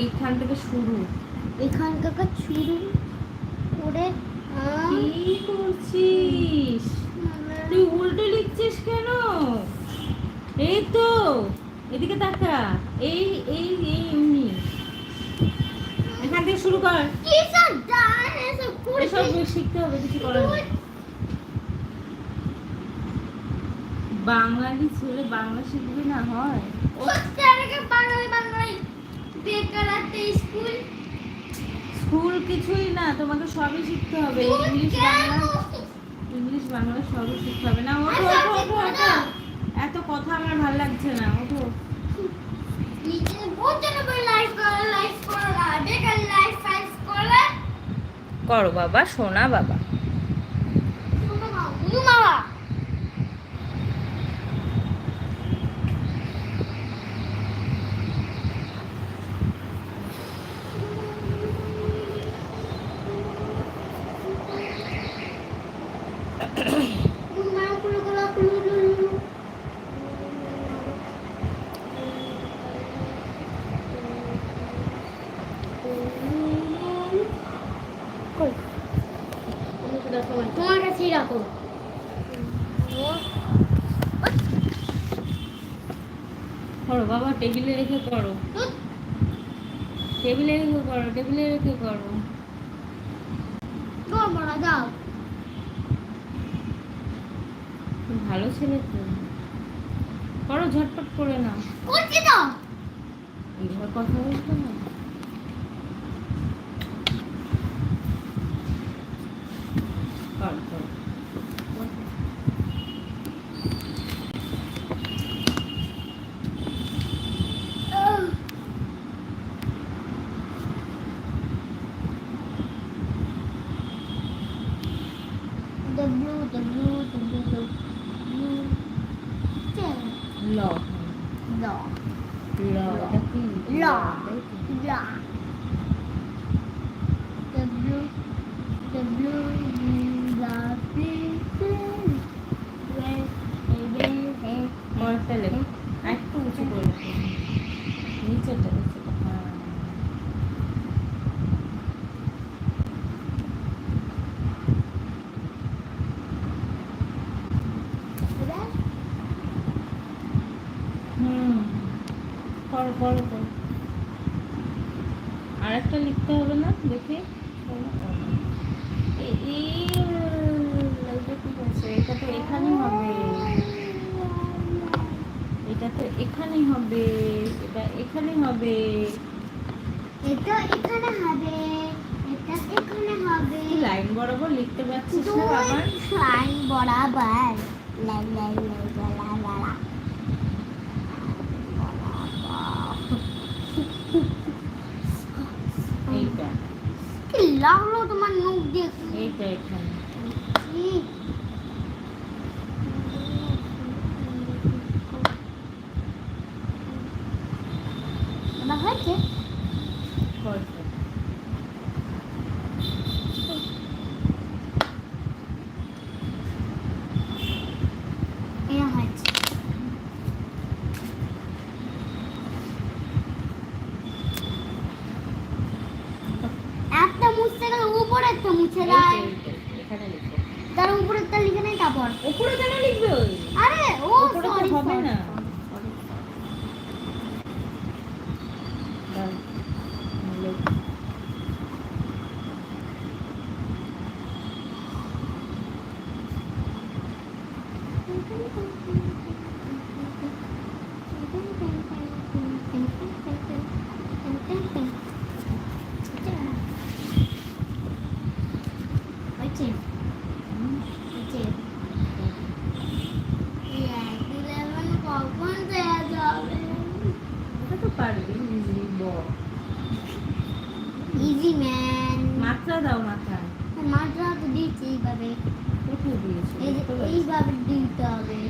এইখান থেকে শুরু। এখানকার শুরু করে কি করছিস? তুই উল্টো লিখছিস কেন? এই তো এদিকে তাকা। এই এই এই এমনি এখান থেকে শুরু কর। কি সব দাঁড়ান এসব? শিখতে হবে কিছু করার বাঙালি ছেলে বাংলা শিখবে না হয়? বাংলায় বাংলায় স্কুল? স্কুল কিছুই না তোমাকে সবই শিখতে হবে। ইংলিশ বাংলা ইংলিশ বাংলা সবই শিখতে হবে। না ওঠো ওঠো ওঠো ওঠো। এত কথা আমার ভালো লাগছে না ওঠো। করা বাবা সোনা বাবা। তোমার কাছেই রাখো? করো বাবা টেবিলে রেখে করো টেবিলে রেখে করো টেবিলে রেখে করো তোমার দাও। ভালো ছেলে তো। করো ঝটপট করে না করছি তো। এইভাবে কথা বলতো না? lò lò lò lò lò the blue the blue পরটা লেখ। একটু উঁচু করে লেখো। নিচেটা নিচেটা হুম। করো করো করো আর একটা লিখতে হবে না? দেখি। এই? এটা তো এখানেই হবে। এখানেই হবে এটা এখানে হবে। এটা এখানে হবে এটা এখানে হবে। লাইন বরাবর লিখতে পারছিস না আবার লাইন বরাবর লাইন লাইন লাই উপরে একটা মুছে এখানে তার উপরেরটা লিখে নেই তারপর। উপরে কেন লিখবে আরে ও উপরে sorry, হবে না। sorry, sorry, পারবি easy, বল। ইজি ম্যান মাত্রা দাও মাথায় মাত্রা তো দিচ্ছি এইভাবে। কোথায় দিয়েছ। এইভাবে দিতে হবে।